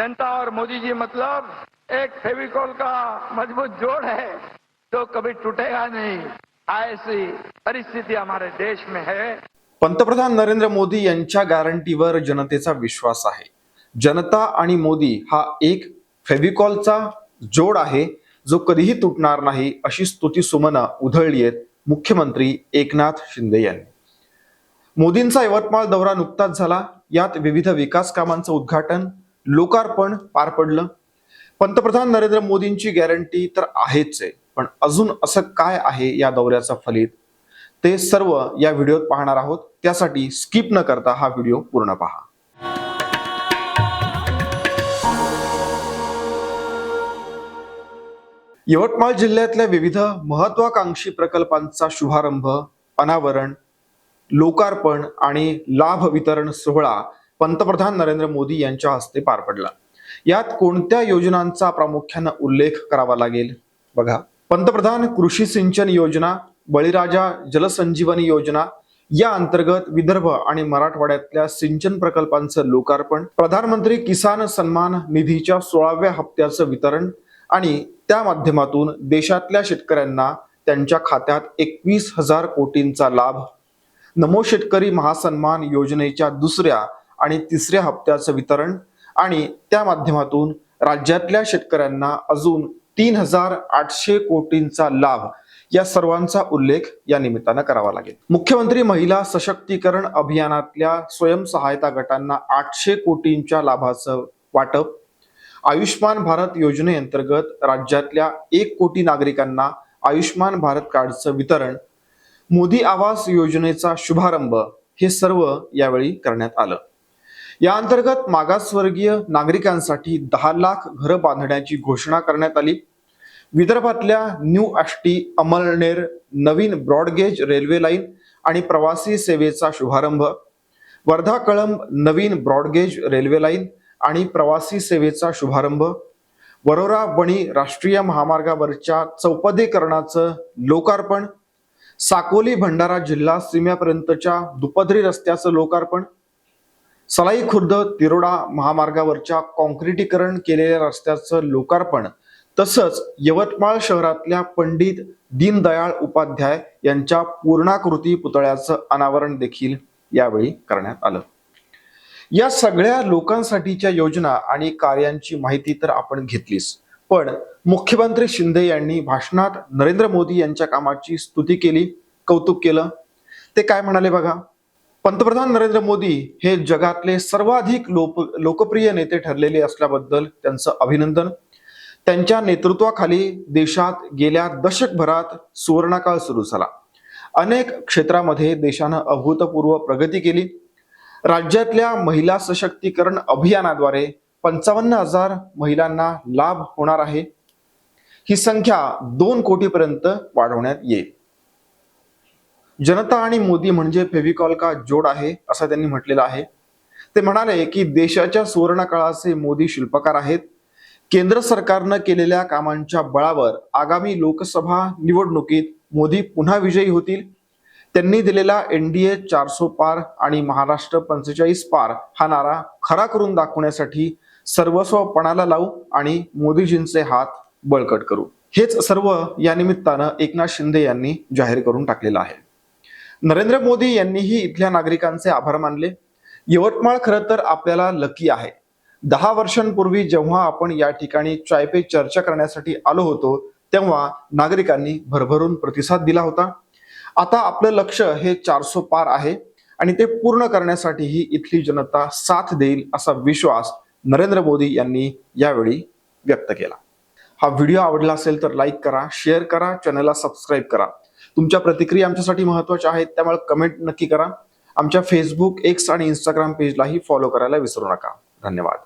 जनता और मोदी जी मतलब एक फेविकॉल का मजबूत जोड़ है तो कभी टूटेगा नहीं। ऐसी परिस्थिति हमारे देश में है। पंतप्रधान नरेंद्र मोदी यांच्या गॅरंटीवर जनतेचा विश्वास आहे. जनता आणि मोदी हा एक फेविकॉलचा जोड आहे जो कधीही तुटणार नाही अशी स्तुती सुमनं उधळली आहेत मुख्यमंत्री एकनाथ शिंदे यांनी. मोदींचा यवतमाळ दौरा नुकताच झाला. यात विविध विकास कामांचं उद्घाटन लोकार्पण पार पडलं. पंतप्रधान नरेंद्र मोदींची गॅरंटी तर आहेच आहे पण अजून असं काय आहे या दौऱ्याचं फलित? ते सर्व या व्हिडिओत पाहणार आहोत. त्यासाठी स्किप न करता हा व्हिडिओ पूर्ण पहा. यवतमाळ जिल्ह्यातल्या विविध महत्वाकांक्षी प्रकल्पांचा शुभारंभ अनावरण लोकार्पण आणि लाभ वितरण सोहळा पंतप्रधान नरेंद्र मोदी यांच्या हस्ते पार पडला. यात कोणत्या योजनांचा प्रामुख्यानं उल्लेख करावा लागेल? बघा पंतप्रधान कृषी सिंचन योजना बळीराजा जलसंजीवनी योजना या अंतर्गत विदर्भ आणि मराठवाड्यातल्या सिंचन प्रकल्पांचं लोकार्पण प्रधानमंत्री किसान सन्मान निधीच्या सोळाव्या हप्त्याचं वितरण आणि त्या माध्यमातून देशातल्या शेतकऱ्यांना त्यांच्या खात्यात एकवीस हजार कोटींचा लाभ. नमो शेतकरी महासन्मान योजनेच्या दुसऱ्या आणि तिसऱ्या हप्त्याचं वितरण आणि त्या माध्यमातून राज्यातल्या शेतकऱ्यांना अजून तीन हजार आठशे कोटींचा लाभ या सर्वांचा उल्लेख या निमित्तानं करावा लागेल. मुख्यमंत्री महिला सशक्तीकरण अभियानातल्या स्वयंसहायता गटांना आठशे कोटींच्या लाभाचं वाटप आयुष्मान भारत योजनेअंतर्गत राज्यातल्या एक कोटी नागरिकांना आयुष्मान भारत कार्डचं वितरण मोदी आवास योजनेचा शुभारंभ हे सर्व यावेळी करण्यात आलं. या अंतर्गत मागासवर्गीय नागरिकांसाठी दहा लाख घरं बांधण्याची घोषणा करण्यात आली. विदर्भातल्या न्यू आष्टी अमळनेर नवीन ब्रॉडगेज रेल्वे लाईन आणि प्रवासी सेवेचा शुभारंभ. वर्धा कळंब नवीन ब्रॉडगेज रेल्वे लाईन आणि प्रवासी सेवेचा शुभारंभ. वरोरा बणी राष्ट्रीय महामार्गावरच्या चौपदीकरणाचं लोकार्पण. साकोली भंडारा जिल्हा सीमेपर्यंतच्या दुपदरी रस्त्याचं लोकार्पण. सलाई खुर्द तिरोडा महामार्गावरच्या कॉन्क्रिटीकरण केलेल्या रस्त्याचं लोकार्पण तसंच यवतमाळ शहरातल्या पंडित दीनदयाळ उपाध्याय यांच्या पूर्णाकृती पुतळ्याचं अनावरण देखील यावेळी करण्यात आलं. या सगळ्या लोकांसाठीच्या योजना आणि कार्यांची माहिती तर आपण घेतलीच पण मुख्यमंत्री शिंदे यांनी भाषणात नरेंद्र मोदी यांच्या कामाची स्तुती केली कौतुक केलं. ते काय म्हणाले बघा? पंतप्रधान नरेंद्र मोदी हे जगातले सर्वाधिक लोक लोकप्रिय नेते ठरलेले असल्याबद्दल त्यांचं अभिनंदन. त्यांच्या नेतृत्वाखाली देशात गेल्या दशकभरात सुवर्णकाळ सुरू झाला. अनेक क्षेत्रामध्ये देशानं अभूतपूर्व प्रगती केली. राज्यातल्या महिला सशक्तीकरण अभियानाद्वारे पंचावन्न हजार महिलांना लाभ होणार आहे. ही संख्या दोन कोटीपर्यंत वाढवण्यात येईल. जनता आणि मोदी म्हणजे फेविकॉल का जोड आहे असं त्यांनी म्हटलेलं आहे. ते म्हणाले की देशाच्या सुवर्ण काळाचे मोदी शिल्पकार आहेत. केंद्र सरकारनं केलेल्या कामांच्या बळावर आगामी लोकसभा निवडणुकीत मोदी पुन्हा विजयी होतील. त्यांनी दिलेला एनडीए चारसो पार आणि महाराष्ट्र पंचेचाळीस पार हा नारा खरा करून दाखवण्यासाठी सर्वस्व पणाला लावू आणि मोदीजींचे हात बळकट करू. हेच सर्व या निमित्तानं एकनाथ शिंदे यांनी जाहीर करून टाकलेलं आहे. नरेंद्र मोदी यांनीही इथल्या नागरिकांचे आभार मानले. यवतमाळ खरं तर आपल्याला लकी आहे. दहा वर्षांपूर्वी जेव्हा आपण या ठिकाणी चाय पे चर्चा करण्यासाठी आलो होतो तेव्हा नागरिकांनी भरभरून प्रतिसाद दिला होता. आता आपलं लक्ष हे चारसो पार आहे आणि ते पूर्ण करण्यासाठीही इथली जनता साथ देईल असा विश्वास नरेंद्र मोदी यांनी यावेळी व्यक्त केला. हा व्हिडिओ आवडला असेल तर लाईक करा शेअर करा चॅनलला सबस्क्राईब करा. तुमच्या प्रतिक्रिया आमच्यासाठी महत्त्वाच्या आहेत त्यामुळे कमेंट नक्की करा. आमच्या फेसबुक एक्स आणि इंस्टाग्राम पेजलाही फॉलो करायला विसरू नका. धन्यवाद.